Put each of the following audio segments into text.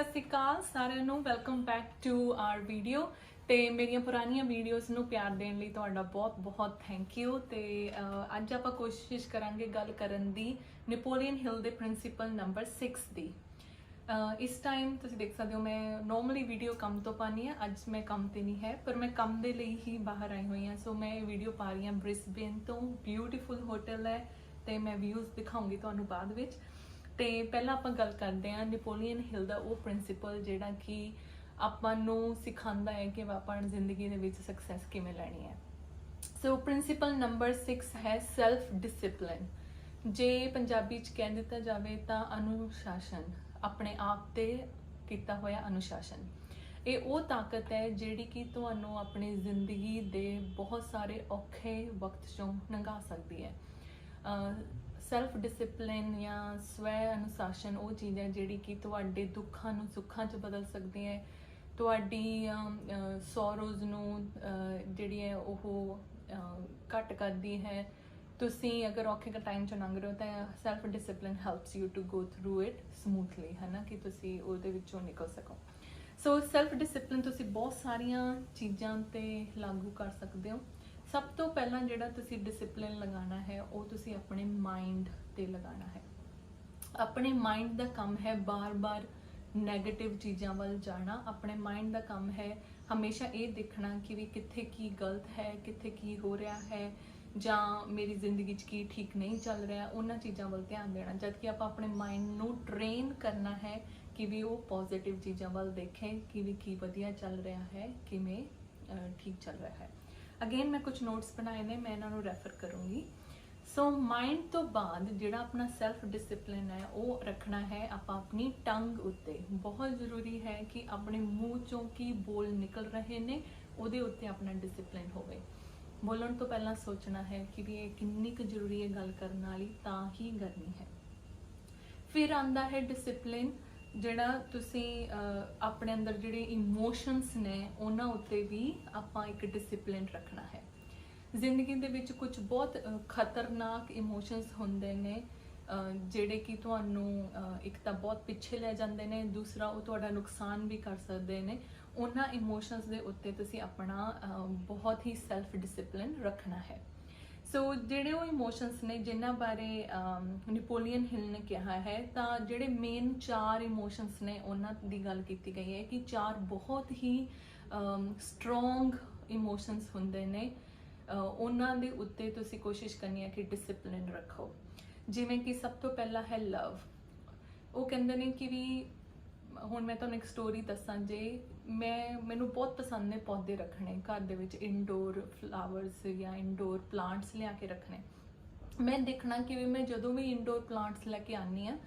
ਸਤਿ ਸ਼੍ਰੀ ਅਕਾਲ, ਸਾਰਿਆਂ ਨੂੰ welcome back to our video ਤੇ ਮੇਰੀਆਂ ਪੁਰਾਣੀਆਂ ਵੀਡੀਓਜ਼ ਨੂੰ ਪਿਆਰ ਦੇਣ ਲਈ ਤੁਹਾਡਾ ਬਹੁਤ-ਬਹੁਤ ਥੈਂਕ ਯੂ ਤੇ ਅੱਜ ਆਪਾਂ ਕੋਸ਼ਿਸ਼ ਕਰਾਂਗੇ ਗੱਲ ਕਰਨ ਦੀ ਨੈਪੋਲੀਅਨ ਹਿਲ ਦੇ ਪ੍ਰਿੰਸੀਪਲ ਨੰਬਰ 6 ਦੀ। ਇਸ ਟਾਈਮ ਤੁਸੀਂ ਦੇਖ ਸਕਦੇ ਹੋ, ਮੈਂ ਨਾਰਮਲੀ ਵੀਡੀਓ ਕੰਮ ਤੋਂ ਪਾਣੀ ਹੈ, ਅੱਜ ਮੈਂ ਕੰਮ ਤੇ ਨਹੀਂ ਹੈ, ਪਰ ਮੈਂ ਕੰਮ ਦੇ ਲਈ ਹੀ ਬਾਹਰ ਆਈ ਹੋਈ ਹਾਂ। ਸੋ ਮੈਂ ਇਹ ਵੀਡੀਓ ਪਾ ਰਹੀ ਹਾਂ ਬ੍ਰਿਸਬੇਨ ਤੋਂ। ਬਿਊਟੀਫੁਲ ਹੋਟਲ ਹੈ, ਤੇ ਮੈਂ ਵਿਊਜ਼ ਦਿਖਾਉਂਗੀ ਤੁਹਾਨੂੰ ਬਾਅਦ ਵਿੱਚ। ਤੇ ਪਹਿਲਾਂ ਆਪਾਂ ਗੱਲ ਕਰਦੇ ਹਾਂ ਨੈਪੋਲੀਅਨ ਹਿਲ ਦਾ ਉਹ ਪ੍ਰਿੰਸੀਪਲ ਜਿਹੜਾ ਕਿ ਆਪਾਂ ਨੂੰ ਸਿਖਾਉਂਦਾ ਹੈ ਕਿ ਆਪਾਂ ਜ਼ਿੰਦਗੀ ਦੇ ਵਿੱਚ ਸਕਸੈਸ ਕਿਵੇਂ ਲੈਣੀ ਹੈ। ਸੋ ਪ੍ਰਿੰਸੀਪਲ ਨੰਬਰ 6 ਹੈ ਸੈਲਫ ਡਿਸਪਲਿਨ ਜੇ ਪੰਜਾਬੀ ਚ ਕਹਿ ਦਿੱਤਾ ਜਾਵੇ ਤਾਂ ਅਨੁਸ਼ਾਸਨ, ਆਪਣੇ ਆਪ ਤੇ ਕੀਤਾ ਹੋਇਆ ਅਨੁਸ਼ਾਸਨ। ਇਹ ਉਹ ਤਾਕਤ ਹੈ ਜਿਹੜੀ ਕਿ ਤੁਹਾਨੂੰ ਆਪਣੀ ਜ਼ਿੰਦਗੀ ਦੇ ਬਹੁਤ ਸਾਰੇ ਔਖੇ ਵਕਤ ਚੋਂ ਲੰਘਾ ਸਕਦੀ ਹੈ। ਸੈਲਫ ਡਿਸਪਲਿਨ ਜਾਂ ਸਵੈ ਅਨੁਸ਼ਾਸਨ ਉਹ ਚੀਜ਼ ਹੈ ਜਿਹੜੀ ਕਿ ਤੁਹਾਡੇ ਦੁੱਖਾਂ ਨੂੰ ਸੁੱਖਾਂ 'ਚ ਬਦਲ ਸਕਦੀ ਹੈ। ਤੁਹਾਡੀ ਸੌਰੋਜ਼ ਨੂੰ ਜਿਹੜੀ ਹੈ ਉਹ ਅਹ, ਘੱਟ ਕਰਦੀ ਹੈ। ਤੁਸੀਂ ਅਗਰ ਔਖੇ ਟਾਈਮ ਚ ਲੰਘ ਰਹੇ ਹੋ ਤਾਂ self discipline helps you to go through it smoothly ਹਨਾ ਕਿ ਤੁਸੀਂ ਉਹਦੇ ਵਿੱਚੋਂ ਨਿਕਲ ਸਕੋ। ਸੋ ਸੈਲਫ ਡਿਸਪਲਿਨ ਤੁਸੀਂ ਬਹੁਤ ਸਾਰੀਆਂ ਚੀਜ਼ਾਂ ਤੇ ਲਾਗੂ ਕਰ ਸਕਦੇ ਹੋ। ਸਭ ਤੋਂ ਪਹਿਲਾਂ ਜਿਹੜਾ ਤੁਸੀਂ ਡਿਸਪਲਿਨ ਲਗਾਉਣਾ ਹੈ, ਉਹ ਤੁਸੀਂ ਆਪਣੇ ਮਾਈਂਡ ਤੇ ਲਗਾਉਣਾ ਹੈ। ਆਪਣੇ ਮਾਈਂਡ ਦਾ ਕੰਮ ਹੈ ਬਾਰ-ਬਾਰ 네ਗੇਟਿਵ ਚੀਜ਼ਾਂ ਵੱਲ ਜਾਣਾ। ਆਪਣੇ ਮਾਈਂਡ ਦਾ ਕੰਮ ਹੈ ਹਮੇਸ਼ਾ ਇਹ ਦੇਖਣਾ ਕਿ ਵੀ ਕਿੱਥੇ ਕੀ ਗਲਤ ਹੈ, ਕਿੱਥੇ ਕੀ ਹੋ ਰਿਹਾ ਹੈ, ਜਾਂ ਮੇਰੀ ਜ਼ਿੰਦਗੀ 'ਚ ਕੀ ਠੀਕ ਨਹੀਂ ਚੱਲ ਰਿਹਾ, ਉਹਨਾਂ ਚੀਜ਼ਾਂ ਵੱਲ ਧਿਆਨ ਦੇਣਾ। ਜਦ ਕਿ ਆਪਾਂ ਆਪਣੇ ਮਾਈਂਡ ਨੂੰ ਟ੍ਰੇਨ ਕਰਨਾ ਹੈ ਕਿ ਵੀ ਉਹ ਪੋਜ਼ਿਟਿਵ ਚੀਜ਼ਾਂ ਵੱਲ ਦੇਖੇ, ਕਿ ਵੀ ਕੀ ਵਧੀਆ ਚੱਲ ਰਿਹਾ ਹੈ, ਕਿਵੇਂ ਠੀਕ ਚੱਲ ਰਿਹਾ ਹੈ। ਅਗੇਨ ਮੈਂ ਕੁਝ ਨੋਟਸ ਬਣਾਏ ਨੇ, ਮੈਂ ਇਹਨਾਂ ਨੂੰ ਰੈਫਰ ਕਰੂੰਗੀ। ਸੋ ਮਾਈਂਡ ਤੋਂ ਬਾਅਦ ਜਿਹੜਾ ਆਪਣਾ ਸੈਲਫ ਡਿਸਪਲਿਨ ਹੈ, ਉਹ ਰੱਖਣਾ ਹੈ ਆਪਾਂ ਆਪਣੀ ਟੰਗ ਉੱਤੇ। ਬਹੁਤ ਜ਼ਰੂਰੀ ਹੈ ਕਿ ਆਪਣੇ ਮੂੰਹ ਚੋਂ ਕੀ ਬੋਲ ਨਿਕਲ ਰਹੇ ਨੇ, ਉਹਦੇ ਉੱਤੇ ਆਪਣਾ ਡਿਸਪਲਿਨ ਹੋਵੇ। ਬੋਲਣ ਤੋਂ ਪਹਿਲਾਂ ਸੋਚਣਾ ਹੈ ਕਿ ਵੀ ਇਹ ਕਿੰਨੀ ਕੁ ਜ਼ਰੂਰੀ ਹੈ ਗੱਲ ਕਰਨ ਵਾਲੀ, ਤਾਂ ਹੀ ਕਰਨੀ ਹੈ। ਫਿਰ ਆਂਦਾ ਹੈ ਡਿਸਪਲਿਨ ਜਿਹੜਾ ਤੁਸੀਂ ਆਪਣੇ ਅੰਦਰ ਜਿਹੜੇ ਇਮੋਸ਼ਨਸ ਨੇ, ਉਹਨਾਂ ਉੱਤੇ ਵੀ ਆਪਾਂ ਇੱਕ ਡਿਸਪਲਿਨ ਰੱਖਣਾ ਹੈ। ਜ਼ਿੰਦਗੀ ਦੇ ਵਿੱਚ ਕੁਝ ਬਹੁਤ ਖਤਰਨਾਕ ਇਮੋਸ਼ਨਸ ਹੁੰਦੇ ਨੇ ਜਿਹੜੇ ਕਿ ਤੁਹਾਨੂੰ ਇੱਕ ਤਾਂ ਬਹੁਤ ਪਿੱਛੇ ਲੈ ਜਾਂਦੇ ਨੇ, ਦੂਸਰਾ ਉਹ ਤੁਹਾਡਾ ਨੁਕਸਾਨ ਵੀ ਕਰ ਸਕਦੇ ਨੇ। ਉਹਨਾਂ ਇਮੋਸ਼ਨਸ ਦੇ ਉੱਤੇ ਤੁਸੀਂ ਆਪਣਾ ਬਹੁਤ ਹੀ ਸੈਲਫ ਡਿਸਪਲਿਨ ਰੱਖਣਾ ਹੈ। ਸੋ ਜਿਹੜੇ ਉਹ ਇਮੋਸ਼ਨਸ ਨੇ, ਜਿਨ੍ਹਾਂ ਬਾਰੇ ਨੈਪੋਲੀਅਨ ਹਿਲ ਨੇ ਕਿਹਾ ਹੈ, ਤਾਂ ਜਿਹੜੇ ਮੇਨ ਚਾਰ ਇਮੋਸ਼ਨਸ ਨੇ, ਉਹਨਾਂ ਦੀ ਗੱਲ ਕੀਤੀ ਗਈ ਹੈ ਕਿ ਚਾਰ ਬਹੁਤ ਹੀ ਸਟਰੋਂਗ ਇਮੋਸ਼ਨਸ ਹੁੰਦੇ ਨੇ। ਉਹਨਾਂ ਦੇ ਉੱਤੇ ਤੁਸੀਂ ਕੋਸ਼ਿਸ਼ ਕਰਨੀ ਹੈ ਕਿ ਡਿਸਪਲਿਨ ਰੱਖੋ। ਜਿਵੇਂ ਕਿ ਸਭ ਤੋਂ ਪਹਿਲਾਂ ਹੈ ਲਵ ਉਹ ਕਹਿੰਦੇ ਨੇ ਕਿ ਵੀ, ਹੁਣ ਮੈਂ ਤੁਹਾਨੂੰ ਇੱਕ ਸਟੋਰੀ ਦੱਸਾਂ, ਜੇ ਮੈਂ, ਮੈਨੂੰ ਬਹੁਤ ਪਸੰਦ ਨੇ ਪੌਦੇ ਰੱਖਣੇ, ਘਰ ਦੇ ਵਿੱਚ ਇਨਡੋਰ ਫਲਾਵਰਸ ਜਾਂ ਇਨਡੋਰ ਪਲਾਂਟਸ ਲਿਆ ਕੇ ਰੱਖਣੇ। ਮੈਂ ਦੇਖਣਾ ਕਿ ਮੈਂ ਜਦੋਂ ਵੀ ਇਨਡੋਰ ਪਲਾਂਟਸ ਲੈ ਕੇ ਆਨੀ ਆ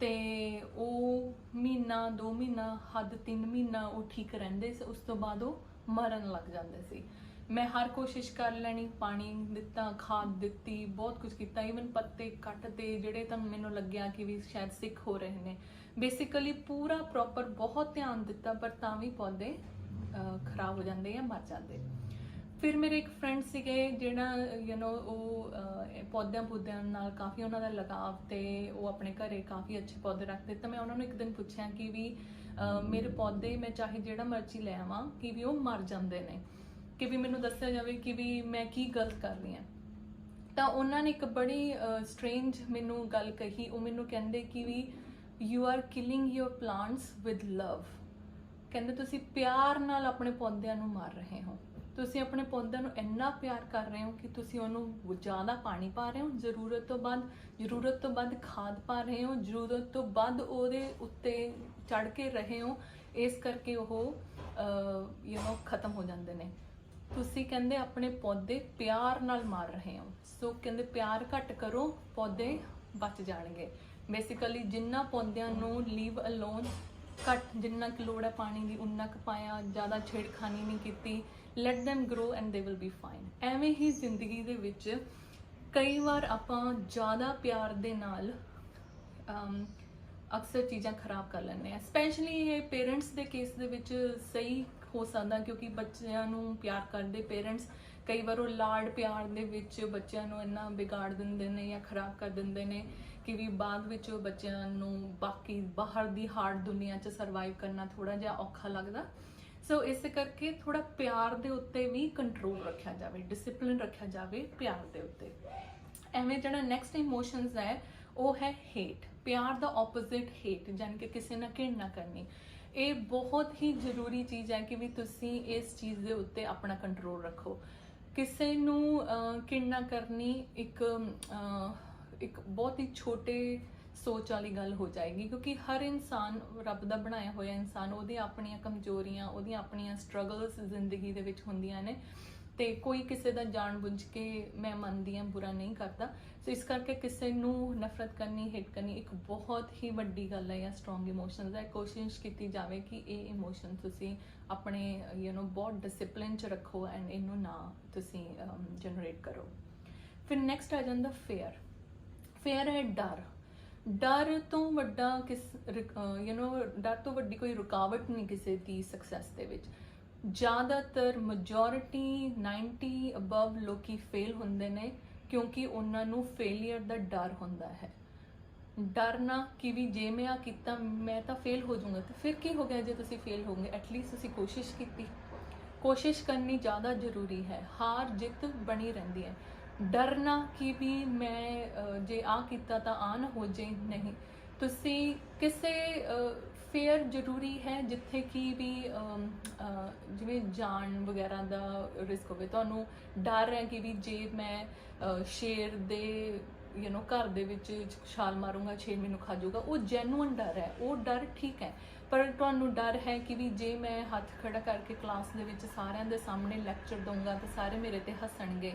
ਤੇ ਉਹ ਮਹੀਨਾ 2 ਮਹੀਨਾ, ਹੱਦ 3 ਮਹੀਨਾ ਉਹ ਠੀਕ ਰਹਿੰਦੇ ਸੀ, ਉਸ ਤੋਂ ਬਾਅਦ ਉਹ ਮਰਨ ਲੱਗ ਜਾਂਦੇ ਸੀ। ਮੈਂ ਹਰ ਕੋਸ਼ਿਸ਼ ਕਰ ਲੈਣੀ, ਪਾਣੀ ਦਿੱਤਾ, ਖਾਦ ਦਿੱਤੀ, ਬਹੁਤ ਕੁਝ ਕੀਤਾ। ਈਵਨ ਪੱਤੇ ਕੱਟ ਤੇ ਜਿਹੜੇ ਤਾਂ ਮੈਨੂੰ ਲੱਗਿਆ ਕਿ ਵੀ ਸ਼ਾਇਦ ਸਿੱਖ ਹੋ ਰਹੇ ਨੇ। ਬੇਸਿਕਲੀ ਪੂਰਾ ਪ੍ਰੋਪਰ ਬਹੁਤ ਧਿਆਨ ਦਿੱਤਾ, ਪਰ ਤਾਂ ਵੀ ਪੌਦੇ ਖਰਾਬ ਹੋ ਜਾਂਦੇ ਜਾਂ ਮਰ ਜਾਂਦੇ। ਫਿਰ ਮੇਰੇ ਇੱਕ ਫਰੈਂਡ ਸੀਗੇ ਜਿਹੜਾ ਯੂ نو ਉਹ ਪੌਦਿਆਂ ਪੌਦਿਆਂ ਨਾਲ ਕਾਫੀ ਉਹਨਾਂ ਦਾ ਲਗਾਵ ਤੇ ਉਹ ਆਪਣੇ ਘਰੇ ਕਾਫੀ ਅੱਛੇ ਪੌਦੇ ਰੱਖਦੇ ਤਾਂ ਮੈਂ ਉਹਨਾਂ ਨੂੰ ਇੱਕ ਦਿਨ ਪੁੱਛਿਆ ਕਿ ਵੀ ਮੇਰੇ ਪੌਦੇ ਮੈਂ ਚਾਹੇ ਜਿਹੜਾ ਮਰਜ਼ੀ ਲੈ ਆਵਾਂ, ਕਿ ਵੀ ਉਹ ਮਰ ਜਾਂਦੇ ਨੇ। ਕਿ ਵੀ ਮੈਨੂੰ ਦੱਸਿਆ ਜਾਵੇ ਕਿ ਵੀ ਮੈਂ ਕੀ ਗਲਤ ਕਰ ਰਹੀ ਹਾਂ। ਤਾਂ ਉਹਨਾਂ ਨੇ ਇੱਕ ਬੜੀ ਸਟ੍ਰੇਂਜ ਮੈਨੂੰ ਗੱਲ ਕਹੀ। ਉਹ ਮੈਨੂੰ ਕਹਿੰਦੇ ਕਿ ਵੀ you are killing your plants with love ਕਹਿੰਦੇ ਤੁਸੀਂ ਪਿਆਰ ਨਾਲ ਆਪਣੇ ਪੌਦਿਆਂ ਨੂੰ ਮਾਰ ਰਹੇ ਹੋ। ਤੁਸੀਂ ਆਪਣੇ ਪੌਦਿਆਂ ਨੂੰ ਇੰਨਾ ਪਿਆਰ ਕਰ ਰਹੇ ਹੋ ਕਿ ਤੁਸੀਂ ਉਹਨੂੰ ਜ਼ਿਆਦਾ ਪਾਣੀ ਪਾ ਰਹੇ ਹੋ, ਜ਼ਰੂਰਤ ਤੋਂ ਵੱਧ ਜ਼ਰੂਰਤ ਤੋਂ ਵੱਧ ਖਾਦ ਪਾ ਰਹੇ ਹੋ, ਜ਼ਰੂਰਤ ਤੋਂ ਵੱਧ ਉਹਦੇ ਉੱਤੇ ਚੜ ਕੇ ਰਹੇ ਹੋ। ਇਸ ਕਰਕੇ ਉਹ ਯੂ نو ਖਤਮ ਹੋ ਜਾਂਦੇ ਨੇ। ਤੁਸੀਂ ਕਹਿੰਦੇ ਆਪਣੇ ਪੌਦੇ ਪਿਆਰ ਨਾਲ ਮਾਰ ਰਹੇ ਹੋ। ਸੋ ਕਹਿੰਦੇ ਪਿਆਰ ਘੱਟ ਕਰੋ, ਪੌਦੇ ਬਚ ਜਾਣਗੇ। ਬੇਸਿਕਲੀ ਜਿੰਨਾ ਪੌਦਿਆਂ ਨੂੰ ਲੀਵ ਅਲੋਨ ਘੱਟ ਜਿੰਨਾ ਕੁ ਲੋੜ ਹੈ ਪਾਣੀ ਦੀ, ਉਨਾ ਕੁ ਪਾਇਆ, ਜ਼ਿਆਦਾ ਛੇੜਖਾਨੀ ਨਹੀਂ ਕੀਤੀ let them grow and they will be fine. ਐਵੇਂ ਹੀ ਜ਼ਿੰਦਗੀ ਦੇ ਵਿੱਚ ਕਈ ਵਾਰ ਆਪਾਂ ਜ਼ਿਆਦਾ ਪਿਆਰ ਦੇ ਨਾਲ ਅਕਸਰ ਚੀਜ਼ਾਂ ਖਰਾਬ ਕਰ ਲੈਂਦੇ ਆ ਸਪੈਸ਼ਲੀ ਇਹ ਪੇਰੈਂਟਸ ਦੇ ਕੇਸ ਦੇ ਵਿੱਚ ਸਹੀ ਹੋ ਸਕਦਾ, ਕਿਉਂਕਿ ਬੱਚਿਆਂ ਨੂੰ ਪਿਆਰ ਕਰਦੇ ਪੇਰੈਂਟਸ ਕਈ ਵਾਰ ਉਹ ਲਾਡ ਪਿਆਰ ਦੇ ਵਿੱਚ ਬੱਚਿਆਂ ਨੂੰ ਇੰਨਾ ਵਿਗਾੜ ਦਿੰਦੇ ਨੇ ਜਾਂ ਖਰਾਬ ਕਰ ਦਿੰਦੇ ਨੇ। ਕਿ ਵੀ ਬਾਅਦ ਵਿੱਚ ਬੱਚਿਆਂ ਨੂੰ ਬਾਕੀ ਬਾਹਰ ਦੀ ਹਾਰਡ ਦੁਨੀਆ 'ਚ ਸਰਵਾਈਵ ਕਰਨਾ ਥੋੜਾ ਜਿਹਾ ਔਖਾ ਲੱਗਦਾ। ਸੋ ਇਸ ਕਰਕੇ ਥੋੜਾ ਪਿਆਰ ਦੇ ਉੱਤੇ ਵੀ ਕੰਟਰੋਲ ਰੱਖਿਆ ਜਾਵੇ ਡਿਸਪਲਿਨ ਰੱਖਿਆ ਜਾਵੇ ਪਿਆਰ ਦੇ ਉੱਤੇ। ਐਵੇਂ ਜਿਹੜਾ ਨੈਕਸਟ ਇਮੋਸ਼ਨਸ ਹੈ ਉਹ ਹੈ ਹੇਟ ਪਿਆਰ ਦਾ ਆਪੋਜ਼ਿਟ ਹੇਟ ਜਾਨ ਕਿ ਕਿਸੇ ਨਾਲ ਘਿਰਨਾ ਕਰਨੀ। ਇਹ ਬਹੁਤ ਹੀ ਜ਼ਰੂਰੀ ਚੀਜ਼ ਹੈ ਕਿ ਵੀ ਤੁਸੀਂ ਇਸ ਚੀਜ਼ ਦੇ ਉੱਤੇ ਆਪਣਾ ਕੰਟਰੋਲ ਰੱਖੋ। ਕਿਸੇ ਨੂੰ ਅਹ, ਘਿਰਨਾ ਕਰਨੀ ਇੱਕ ਇੱਕ ਬਹੁਤ ਹੀ ਛੋਟੇ ਸੋਚ ਵਾਲੀ ਗੱਲ ਹੋ ਜਾਏਗੀ, ਕਿਉਂਕਿ ਹਰ ਇਨਸਾਨ ਰੱਬ ਦਾ ਬਣਾਇਆ ਹੋਇਆ ਇਨਸਾਨ, ਉਹਦੀਆਂ ਆਪਣੀਆਂ ਕਮਜ਼ੋਰੀਆਂ, ਉਹਦੀਆਂ ਆਪਣੀਆਂ ਸਟਰਗਲਸ ਜ਼ਿੰਦਗੀ ਦੇ ਵਿੱਚ ਹੁੰਦੀਆਂ ਨੇ ਤੇ ਕੋਈ ਕਿਸੇ ਦਾ ਜਾਣਬੁੱਝ ਕੇ ਮੈਂ ਮੰਨਦੀ ਹਾਂ, ਬੁਰਾ ਨਹੀਂ ਕਰਦਾ। ਸੋ ਇਸ ਕਰਕੇ ਕਿਸੇ ਨੂੰ ਨਫ਼ਰਤ ਕਰਨੀ ਹਿੱਟ ਕਰਨੀ ਇੱਕ ਬਹੁਤ ਹੀ ਵੱਡੀ ਗੱਲ ਹੈ ਜਾਂ ਸਟਰੋਂਗ ਇਮੋਸ਼ਨਸ ਹੈ। ਕੋਸ਼ਿਸ਼ ਕੀਤੀ ਜਾਵੇ ਕਿ ਇਹ ਇਮੋਸ਼ਨ ਤੁਸੀਂ ਆਪਣੇ ਯੂ نو ਬਹੁਤ ਡਿਸਪਲਿਨ ਚ ਰੱਖੋ ਐਂਡ ਇਹਨੂੰ ਨਾ ਤੁਸੀਂ ਜਨਰੇਟ ਕਰੋ। ਫਿਰ ਨੈਕਸਟ ਆ ਜਾਂਦਾ ਫੇਅਰ ਫੇਅਰ ਹੈ ਡਰ। ਡਰ ਤੋਂ ਵੱਡਾ ਕਿਸ ਯੂ نو ਡਰ ਤੋਂ ਵੱਡੀ ਕੋਈ ਰੁਕਾਵਟ ਨਹੀਂ ਕਿਸੇ ਦੀ ਸਕਸੈਸ ਦੇ ਵਿੱਚ। ਜ਼ਿਆਦਾਤਰ ਮੈਜੋਰਿਟੀ 90 ਅਬਵ ਲੋਕੀ ਫੇਲ ਹੁੰਦੇ ਨੇ ਕਿਉਂਕਿ ਉਹਨਾਂ ਨੂੰ ਫੇਲਿਅਰ ਦਾ ਡਰ ਹੁੰਦਾ ਹੈ। ਡਰਨਾ ਕਿ ਵੀ ਜੇ ਮੈਂ ਆ ਕੀਤਾ, ਮੈਂ ਤਾਂ ਫੇਲ ਹੋ ਜਾਊਂਗਾ। ਤੇ ਫਿਰ ਕੀ ਹੋ ਗਿਆ ਜੇ ਤੁਸੀਂ ਫੇਲ ਹੋਗੇ ਐਟਲੀਸਟ ਤੁਸੀਂ ਕੋਸ਼ਿਸ਼ ਕੀਤੀ। ਕੋਸ਼ਿਸ਼ ਕਰਨੀ ਜ਼ਿਆਦਾ ਜ਼ਰੂਰੀ ਹੈ। ਹਾਰ ਜਿੱਤ ਬਣੀ ਰਹਿੰਦੀ ਹੈ। ਡਰਨਾ ਕਿ ਵੀ ਮੈਂ ਜੇ ਆ ਕੀਤਾ ਤਾਂ ਆ ਨਾ ਹੋ ਜੇ, ਨਹੀਂ। ਤੁਸੀਂ ਕਿਸੇ ਫੇਅਰ ਜ਼ਰੂਰੀ ਹੈ ਜਿੱਥੇ ਕਿ ਵੀ ਜਿਵੇਂ ਜਾਨ ਵਗੈਰਾ ਦਾ ਰਿਸਕ ਹੋਵੇ? ਤੁਹਾਨੂੰ ਡਰ ਹੈ ਕਿ ਵੀ ਜੇ ਮੈਂ ਸ਼ੇਰ ਦੇ ਯੂ نو ਘਰ ਦੇ ਵਿੱਚ ਛਾਲ ਮਾਰੂੰਗਾ ਛੇਰ ਮੈਨੂੰ ਖਾ ਜਾਊਗਾ, ਉਹ ਜੈਨੂਇਨ ਡਰ ਹੈ। ਉਹ ਡਰ ਠੀਕ ਹੈ, ਪਰ ਤੁਹਾਨੂੰ ਡਰ ਹੈ ਕਿ ਵੀ ਜੇ ਮੈਂ ਹੱਥ ਖੜਾ ਕਰਕੇ ਕਲਾਸ ਦੇ ਵਿੱਚ ਸਾਰਿਆਂ ਦੇ ਸਾਹਮਣੇ ਲੈਕਚਰ ਦਊਂਗਾ ਤਾਂ ਸਾਰੇ ਮੇਰੇ ਤੇ ਹੱਸਣਗੇ।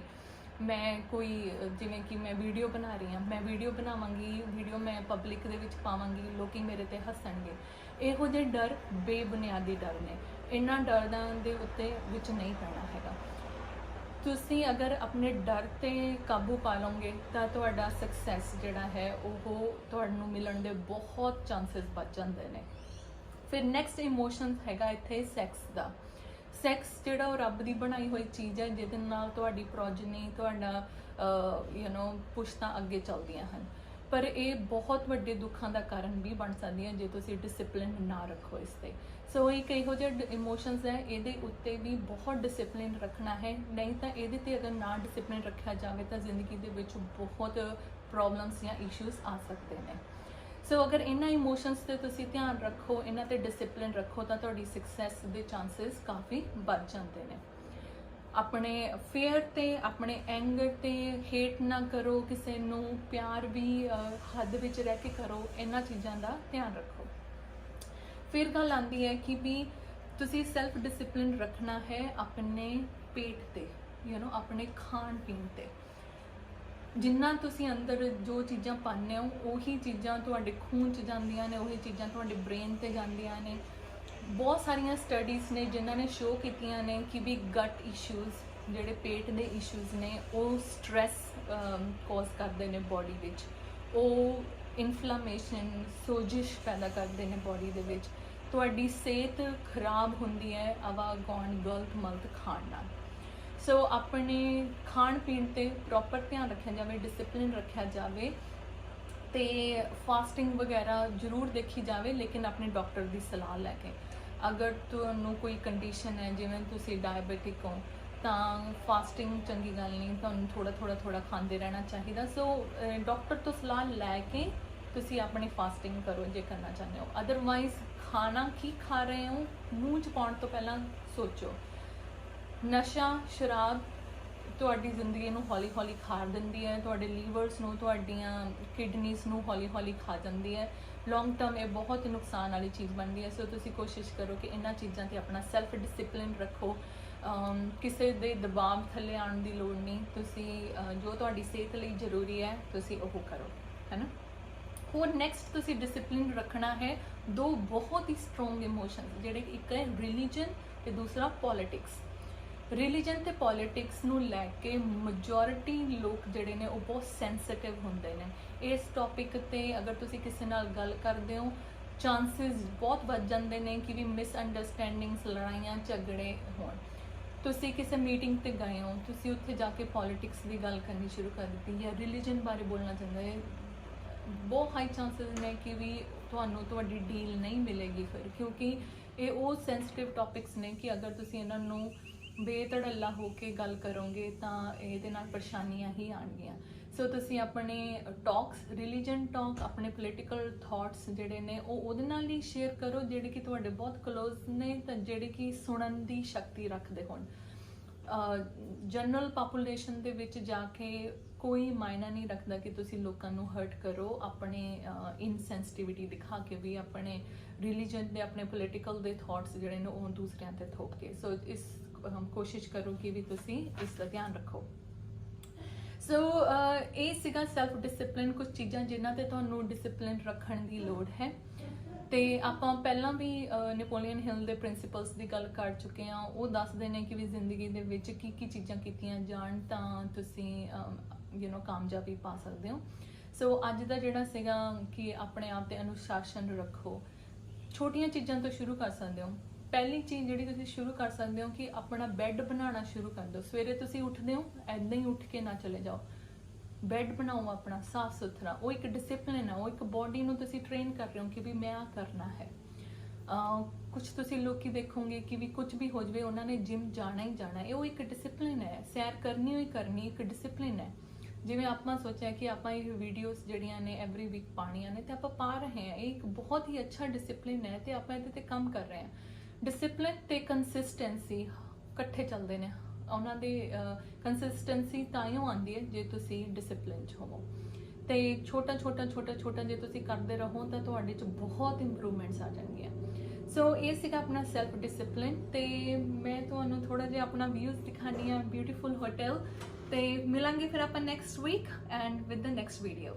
ਮੈਂ ਕੋਈ, ਜਿਵੇਂ ਕਿ ਮੈਂ ਵੀਡੀਓ ਬਣਾ ਰਹੀ ਹਾਂ, ਮੈਂ ਵੀਡੀਓ ਬਣਾਵਾਂਗੀ ਵੀਡੀਓ ਮੈਂ ਪਬਲਿਕ ਦੇ ਵਿੱਚ ਪਾਵਾਂਗੀ, ਲੋਕੀ ਮੇਰੇ ਤੇ ਹੱਸਣਗੇ। ਇਹੋ ਜਿਹੇ ਡਰ ਬੇਬੁਨਿਆਦੀ ਡਰ ਨੇ। ਇਹਨਾਂ ਡਰਾਂ ਦੇ ਉੱਤੇ ਵਿੱਚ ਨਹੀਂ ਪੈਣਾ ਹੈਗਾ। ਤੁਸੀਂ ਅਗਰ ਆਪਣੇ ਡਰ ਤੇ ਕਾਬੂ ਪਾ ਲਓਗੇ, ਤਾਂ ਤੁਹਾਡਾ ਸਕਸੈਸ ਜਿਹੜਾ ਹੈ, ਉਹ ਤੁਹਾਨੂੰ ਮਿਲਣ ਦੇ ਬਹੁਤ ਚਾਂਸਸ ਬਚ ਜਾਂਦੇ ਨੇ। ਫਿਰ ਨੈਕਸਟ ਇਮੋਸ਼ਨ ਹੈਗਾ ਇੱਥੇ ਸੈਕਸ ਦਾ। ਸੈਕਸ ਜਿਹੜਾ ਉਹ ਰੱਬ ਦੀ ਬਣਾਈ ਹੋਈ ਚੀਜ਼ ਹੈ, ਜਿਹਦੇ ਨਾਲ ਤੁਹਾਡੀ ਪ੍ਰੋਜਨੀ ਤੁਹਾਡਾ ਯੂ نو ਪੁਸ਼ਤਾਂ ਅੱਗੇ ਚੱਲਦੀਆਂ ਹਨ। ਪਰ ਇਹ ਬਹੁਤ ਵੱਡੇ ਦੁੱਖਾਂ ਦਾ ਕਾਰਨ ਵੀ ਬਣ ਸਕਦੀ ਹੈ ਜੇ ਤੁਸੀਂ ਡਿਸਪਲਿਨ ਨਾ ਰੱਖੋ ਇਸ ਤੇ। ਸੋ ਇਹ ਇਹੋ ਜਿਹੇ ਇਮੋਸ਼ਨਸ ਹੈ, ਇਹਦੇ ਉੱਤੇ ਵੀ ਬਹੁਤ ਡਿਸਪਲਿਨ ਰੱਖਣਾ ਹੈ। ਨਹੀਂ ਤਾਂ ਇਹਦੇ ਤੇ ਅਗਰ ਨਾ ਡਿਸਪਲਿਨ ਰੱਖਿਆ ਜਾਵੇ ਤਾਂ ਜ਼ਿੰਦਗੀ ਦੇ ਵਿੱਚ ਬਹੁਤ ਪ੍ਰੋਬਲਮਸ ਜਾਂ ਇਸ਼ੂਜ਼ ਆ ਸਕਦੇ ਨੇ। ਸੋ ਅਗਰ ਇਹਨਾਂ ਇਮੋਸ਼ਨਸ ਤੇ ਤੁਸੀਂ ਧਿਆਨ ਰੱਖੋ ਇਹਨਾਂ ਤੇ ਡਿਸਪਲਿਨ ਰੱਖੋ ਤਾਂ ਤੁਹਾਡੀ ਸਕਸੈਸ ਦੇ ਚਾਂਸਸ ਕਾਫੀ ਵੱਧ ਜਾਂਦੇ ਨੇ ਆਪਣੇ ਫੇਅਰ ਤੇ ਆਪਣੇ ਐਂਗਰ ਤੇ ਹੇਟ ਨਾ ਕਰੋ ਕਿਸੇ ਨੂੰ ਪਿਆਰ ਵੀ ਹੱਦ ਵਿੱਚ ਰਹਿ ਕੇ ਕਰੋ ਇਹਨਾਂ ਚੀਜ਼ਾਂ ਦਾ ਧਿਆਨ ਰੱਖੋ ਫਿਰ ਗੱਲ ਆਉਂਦੀ ਹੈ ਕਿ ਵੀ ਤੁਸੀਂ ਸੈਲਫ ਡਿਸਪਲਿਨ ਰੱਖਣਾ ਹੈ ਆਪਣੇ ਪੇਟ ਤੇ ਯੂ نو ਆਪਣੇ ਖਾਣ ਪੀਣ ਤੇ ਜਿੰਨਾ ਤੁਸੀਂ ਅੰਦਰ ਜੋ ਚੀਜ਼ਾਂ ਪਾਉਂਦੇ ਹੋ, ਉਹੀ ਚੀਜ਼ਾਂ ਤੁਹਾਡੇ ਖੂਨ 'ਚ ਜਾਂਦੀਆਂ ਨੇ, ਉਹੀ ਚੀਜ਼ਾਂ ਤੁਹਾਡੇ ਬ੍ਰੇਨ ਤੇ ਜਾਂਦੀਆਂ ਨੇ। ਬਹੁਤ ਸਾਰੀਆਂ ਸਟੱਡੀਜ਼ ਨੇ ਜਿਨ੍ਹਾਂ ਨੇ ਸ਼ੋਅ ਕੀਤੀਆਂ ਨੇ ਕਿ ਵੀ ਗਟ ਇਸ਼ੂਜ਼ ਜਿਹੜੇ ਪੇਟ ਦੇ ਇਸ਼ੂਜ਼ ਨੇ, ਉਹ ਸਟ्रेस ਕਾਜ਼ ਕਰਦੇ ਨੇ ਬਾਡੀ ਵਿੱਚ। ਉਹ ਇਨਫਲੇਮੇਸ਼ਨ ਸੋਜਿਸ਼ ਪੈਦਾ ਕਰਦੇ ਨੇ ਬਾਡੀ ਦੇ ਵਿੱਚ। ਤੁਹਾਡੀ ਸਿਹਤ ਖਰਾਬ ਹੁੰਦੀ ਹੈ ਆਵਾ ਗੌਣ ਗਲਤ ਮਲਤ ਖਾਣ ਨਾਲ। ਸੋ ਆਪਣੇ ਖਾਣ ਪੀਣ ਤੇ ਪ੍ਰੋਪਰ ਧਿਆਨ ਰੱਖਿਆ ਜਾਵੇ ਡਿਸਪਲਿਨ ਰੱਖਿਆ ਜਾਵੇ, ਤੇ ਫਾਸਟਿੰਗ ਵਗੈਰਾ ਜ਼ਰੂਰ ਦੇਖੀ ਜਾਵੇ, ਲੇਕਿਨ ਆਪਣੇ ਡਾਕਟਰ ਦੀ ਸਲਾਹ ਲੈ ਕੇ। ਅਗਰ ਤੁਹਾਨੂੰ ਕੋਈ ਕੰਡੀਸ਼ਨ ਹੈ, ਜਿਵੇਂ ਤੁਸੀਂ ਡਾਇਬੀਟਿਕ ਹੋ, ਤਾਂ ਫਾਸਟਿੰਗ ਚੰਗੀ ਗੱਲ ਨਹੀਂ, ਤੁਹਾਨੂੰ ਥੋੜਾ ਥੋੜਾ ਥੋੜਾ ਖਾਂਦੇ ਰਹਿਣਾ ਚਾਹੀਦਾ। ਸੋ ਡਾਕਟਰ ਤੋਂ ਸਲਾਹ ਲੈ ਕੇ ਤੁਸੀਂ ਆਪਣੀ ਫਾਸਟਿੰਗ ਕਰੋ, ਜੇ ਕਰਨਾ ਚਾਹੁੰਦੇ ਹੋ। ਅਦਰਵਾਈਜ਼ ਖਾਣਾ ਕੀ ਖਾ ਰਹੇ ਹੋ, ਮੂੰਹ ਚ ਪਾਉਣ ਤੋਂ ਪਹਿਲਾਂ ਸੋਚੋ। ਨਸ਼ਾ, ਸ਼ਰਾਬ ਤੁਹਾਡੀ ਜ਼ਿੰਦਗੀ ਨੂੰ ਹੌਲੀ-ਹੌਲੀ ਖਾ ਦਿੰਦੀ ਹੈ, ਤੁਹਾਡੇ ਲੀਵਰਸ ਨੂੰ, ਤੁਹਾਡੀਆਂ ਕਿਡਨੀਜ਼ ਨੂੰ ਹੌਲੀ-ਹੌਲੀ ਖਾ ਜਾਂਦੀ ਹੈ। ਲੌਂਗ ਟਰਮ ਇਹ ਬਹੁਤ ਨੁਕਸਾਨ ਵਾਲੀ ਚੀਜ਼ ਬਣਦੀ ਹੈ, ਸੋ ਤੁਸੀਂ ਕੋਸ਼ਿਸ਼ ਕਰੋ ਕਿ ਇਹਨਾਂ ਚੀਜ਼ਾਂ ਤੇ ਆਪਣਾ ਸੈਲਫ ਡਿਸਪਲਿਨ ਰੱਖੋ ਕਿਸੇ ਦੇ ਦਬਾਅ ਥੱਲੇ ਆਉਣ ਦੀ ਲੋੜ ਨਹੀਂ, ਤੁਸੀਂ ਜੋ ਤੁਹਾਡੀ ਸਿਹਤ ਲਈ ਜ਼ਰੂਰੀ ਹੈ, ਤੁਸੀਂ ਉਹ ਕਰੋ, ਹੈਨਾ? ਹੋਰ ਨੈਕਸਟ ਤੁਸੀਂ ਡਿਸਪਲਿਨ ਰੱਖਣਾ ਹੈ ਦੋ ਬਹੁਤ ਹੀ ਸਟਰੋਂਗ ਇਮੋਸ਼ਨ ਜਿਹੜੇ ਇੱਕ ਹੈ ਰਿਲੀਜਨ ਤੇ ਦੂਸਰਾ ਪੋਲਿਟਿਕਸ ਰਿਲੀਜਨ ਤੇ ਪੋਲਿਟਿਕਸ ਨੂੰ ਲੈ ਕੇ ਮੈਜੋਰਿਟੀ ਲੋਕ ਜਿਹੜੇ ਨੇ ਉਹ ਬਹੁਤ ਸੈਂਸਿਟਿਵ ਹੁੰਦੇ ਨੇ। ਇਸ ਟੌਪਿਕ ਤੇ ਅਗਰ ਤੁਸੀਂ ਕਿਸੇ ਨਾਲ ਗੱਲ ਕਰਦੇ ਹੋ ਚਾਂਸਸ ਬਹੁਤ ਵੱਧ ਜਾਂਦੇ ਨੇ ਕਿ ਵੀ ਮਿਸਅੰਡਰਸਟੈਂਡਿੰਗਸ ਲੜਾਈਆਂ, ਝਗੜੇ ਹੋਣ। ਤੁਸੀਂ ਕਿਸੇ ਮੀਟਿੰਗ ਤੇ ਗਏ ਹੋ, ਤੁਸੀਂ ਉੱਥੇ ਜਾ ਕੇ ਪੋਲਿਟਿਕਸ ਦੀ ਗੱਲ ਕਰਨੀ ਸ਼ੁਰੂ ਕਰ ਦਿੱਤੀ ਜਾਂ ਰਿਲੀਜਨ ਬਾਰੇ ਬੋਲਣਾ ਚਾਹੁੰਦੇ ਹੋ, ਬਹੁਤ ਹਾਈ ਚਾਂਸਸ ਨੇ ਕਿ ਵੀ ਤੁਹਾਨੂੰ ਤੁਹਾਡੀ ਡੀਲ ਨਹੀਂ ਮਿਲੇਗੀ ਫਿਰ, ਕਿਉਂਕਿ ਇਹ ਉਹ ਸੈਂਸਿਟਿਵ ਟੌਪਿਕਸ ਨੇ ਕਿ ਅਗਰ ਤੁਸੀਂ ਇਹਨਾਂ ਨੂੰ ਬੇਤੜੱਲਾ ਹੋ ਕੇ ਗੱਲ ਕਰੋਗੇ ਤਾਂ ਇਹਦੇ ਨਾਲ ਪਰੇਸ਼ਾਨੀਆਂ ਹੀ ਆਣਗੀਆਂ ਸੋ ਤੁਸੀਂ ਆਪਣੇ ਟਾਕਸ ਰਿਲੀਜੀਅਨ ਟਾਕ ਆਪਣੇ ਪੋਲੀਟੀਕਲ ਥਾਟਸ ਜਿਹੜੇ ਨੇ, ਉਹ ਉਹਦੇ ਨਾਲ ਹੀ ਸ਼ੇਅਰ ਕਰੋ ਜਿਹੜੇ ਕਿ ਤੁਹਾਡੇ ਬਹੁਤ ਕਲੋਜ਼ ਨੇ ਤਾਂ ਜਿਹੜੇ ਕਿ ਸੁਣਨ ਦੀ ਸ਼ਕਤੀ ਰੱਖਦੇ ਹੋਣ। ਜਨਰਲ ਪੋਪੂਲੇਸ਼ਨ ਦੇ ਵਿੱਚ ਜਾ ਕੇ ਕੋਈ ਮਾਇਨਾ ਨਹੀਂ ਰੱਖਦਾ ਕਿ ਤੁਸੀਂ ਲੋਕਾਂ ਨੂੰ ਹਰਟ ਕਰੋ ਆਪਣੇ ਇਨਸੈਂਸਿਟਿਵਿਟੀ ਦਿਖਾ ਕੇ ਵੀ ਆਪਣੇ ਰਿਲੀਜੀਅਨ ਦੇ ਆਪਣੇ ਪੋਲੀਟੀਕਲ ਦੇ ਥਾਟਸ ਜਿਹੜੇ ਨੇ ਉਹ ਦੂਸਰਿਆਂ ਤੇ ਥੋਪ ਕੇ। ਸੋ ਇਸ ਅਮ, ਕੋਸ਼ਿਸ਼ ਕਰੋ ਕਿ ਵੀ ਤੁਸੀਂ ਇਸ ਦਾ ਧਿਆਨ ਰੱਖੋ। ਸੋ ਇਹ ਸੀਗਾ ਸੈਲਫ ਡਿਸਪਲਿਨ ਕੁਝ ਚੀਜ਼ਾਂ ਜਿਨ੍ਹਾਂ ਤੇ ਤੁਹਾਨੂੰ ਡਿਸਪਲਿਨ ਰੱਖਣ ਦੀ ਲੋੜ ਹੈ। ਤੇ ਆਪਾਂ ਪਹਿਲਾਂ ਵੀ ਨੈਪੋਲੀਅਨ ਹਿਲ ਦੇ ਪ੍ਰਿੰਸੀਪਲਸ ਦੀ ਗੱਲ ਕਰ ਚੁੱਕੇ ਹਾਂ। ਉਹ ਦੱਸਦੇ ਨੇ ਕਿ ਵੀ ਜ਼ਿੰਦਗੀ ਦੇ ਵਿੱਚ ਕੀ ਕੀ ਚੀਜ਼ਾਂ ਕੀਤੀਆਂ ਜਾਣ ਤਾਂ ਤੁਸੀਂ ਯੂ نو ਕਾਮਯਾਬੀ ਪਾ ਸਕਦੇ ਹੋ। ਸੋ ਅੱਜ ਦਾ ਜਿਹੜਾ ਸੀਗਾ ਕਿ ਆਪਣੇ ਆਪ ਤੇ ਅਨੁਸ਼ਾਸਨ ਰੱਖੋ। ਛੋਟੀਆਂ ਚੀਜ਼ਾਂ ਤੋਂ ਸ਼ੁਰੂ ਕਰ ਸਕਦੇ ਹੋ। ਪਹਿਲੀ ਚੀਜ਼ ਜਿਹੜੀ ਤੁਸੀਂ ਸ਼ੁਰੂ ਕਰ ਸਕਦੇ ਹੋ ਕਿ ਆਪਣਾ ਬੈੱਡ ਬਣਾਉਣਾ ਸ਼ੁਰੂ ਕਰ ਦਿਓ। ਸਵੇਰੇ ਤੁਸੀਂ ਉੱਠਦੇ ਹੋ ਐਦਾਂ ਹੀ ਉੱਠ ਕੇ ਨਾ ਚਲੇ ਜਾਓ। ਬੈੱਡ ਬਣਾਓ ਆਪਣਾ, ਸਾਫ਼ ਸੁਥਰਾ। ਉਹ ਇੱਕ ਡਿਸਪਲਿਨ ਹੈ ਉਹ ਇੱਕ ਬਾਡੀ ਨੂੰ ਤੁਸੀਂ ਟ੍ਰੇਨ ਕਰ ਰਹੇ ਹੋ ਕਿ ਵੀ ਮੈਂ ਆ ਕਰਨਾ ਹੈ। ਕੁਝ ਤੁਸੀਂ ਲੋਕੀ ਦੇਖੋਗੇ ਕਿ ਵੀ ਕੁਝ ਵੀ ਹੋ ਜਵੇ, ਉਹਨਾਂ ਨੇ ਜਿਮ ਜਾਣਾ ਹੀ ਜਾਣਾ ਇਹ ਉਹ ਇੱਕ ਡਿਸਪਲਿਨ ਹੈ। ਸੈਰ ਕਰਨੀ ਹੋਈ ਕਰਨੀ ਇੱਕ ਡਿਸਪਲਿਨ ਹੈ। ਜਿਵੇਂ ਆਪਾਂ ਸੋਚਿਆ ਕਿ ਆਪਾਂ ਇਹ ਵੀਡੀਓਜ਼ ਜਿਹੜੀਆਂ ਨੇ ਐਵਰੀ ਵੀਕ ਪਾਣੀਆਂ ਨੇ ਤੇ ਆਪਾਂ ਪਾ ਰਹੇ ਹਾਂ, ਇਹ ਇੱਕ ਬਹੁਤ ਹੀ ਅੱਛਾ ਡਿਸਪਲਿਨ ਹੈ ਤੇ ਆਪਾਂ ਇਹਦੇ ਤੇ ਕੰਮ ਕਰ ਰਹੇ ਹਾਂ। ਡਿਸਪਲਿਨ ਤੇ ਕੰਸਿਸਟੈਂਸੀ ਇਕੱਠੇ ਚੱਲਦੇ ਨੇ। ਉਹਨਾਂ ਦੇ ਕੰਸਿਸਟੈਂਸੀ ਤਾਂ ਹੀ ਆਉਂਦੀ ਹੈ ਜੇ ਤੁਸੀਂ ਡਿਸਪਲਿਨ 'ਚ ਹੋਵੋ। ਤੇ ਛੋਟਾ ਛੋਟਾ ਛੋਟਾ ਛੋਟਾ ਜੇ ਤੁਸੀਂ ਕਰਦੇ ਰਹੋ ਤਾਂ ਤੁਹਾਡੇ 'ਚ ਬਹੁਤ ਇੰਪਰੂਵਮੈਂਟਸ ਆ ਜਾਣਗੀਆਂ। ਸੋ ਇਹ ਸੀਗਾ ਆਪਣਾ ਸੈਲਫ ਡਿਸਪਲਿਨ ਤੇ ਮੈਂ ਤੁਹਾਨੂੰ ਥੋੜਾ ਜਿਹਾ ਆਪਣਾ ਵਿਊਜ਼ ਦਿਖਾਣੀ ਆ ਬਿਊਟੀਫੁਲ ਹੋਟਲ ਤੇ ਮਿਲਾਂਗੇ ਫਿਰ ਆਪਾਂ next week and with the next video